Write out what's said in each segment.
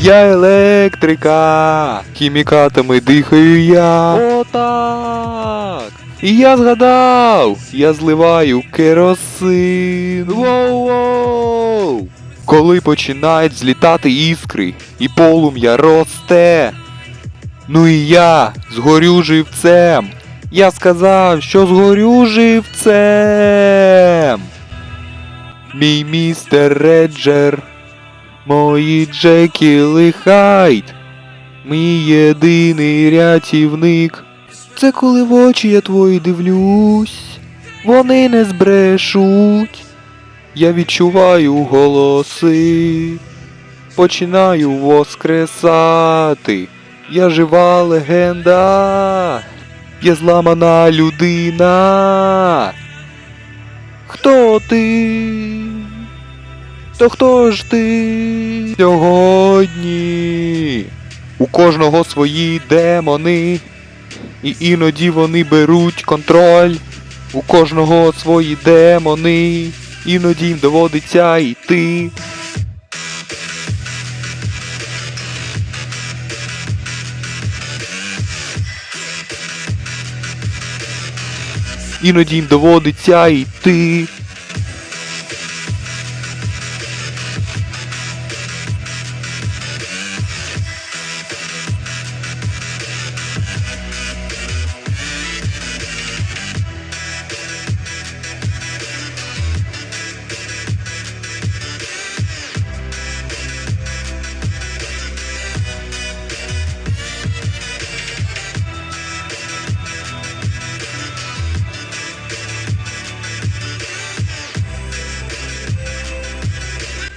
Я електрика, хімікатами дихаю я. Отак. І я згадав, я зливаю керосин. Воу-воу. Коли починають злітати іскри, і полум'я росте. Ну і я згорю живцем. Я сказав, що згорю живцем. Мій містер Реджер, мої Джекіли Хайд, мій єдиний рятівник. Це коли в очі я твої дивлюсь, вони не збрешуть. Я відчуваю голоси, починаю воскресати. Я жива легенда, я зламана людина. Хто ти? То хто ж ти сьогодні? У кожного свої демони, і іноді вони беруть контроль. У кожного свої демони, іноді їм доводиться йти. Іноді їм доводиться йти.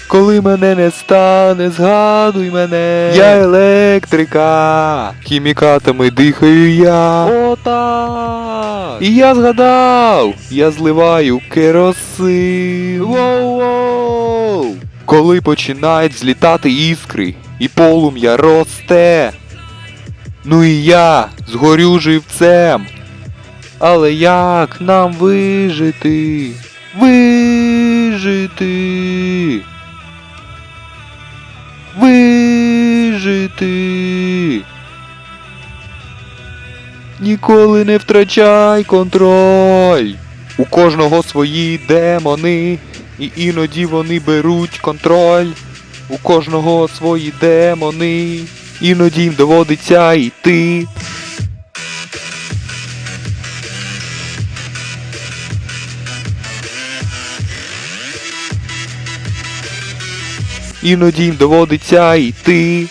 Коли мене не стане, згадуй мене. Я електрика, хімікатами дихаю я. Отак. І я згадав, я зливаю керосин. Воу-воу. Коли починають злітати іскри, і полум'я росте. Ну і я згорю живцем. Але як нам вижити? Вижити. Вижити. Ніколи не втрачай контроль. У кожного свої демони, і іноді вони беруть контроль. У кожного свої демони, іноді їм доводиться йти. Іноді їм доводиться йти.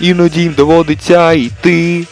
Іноді їм доводиться йти.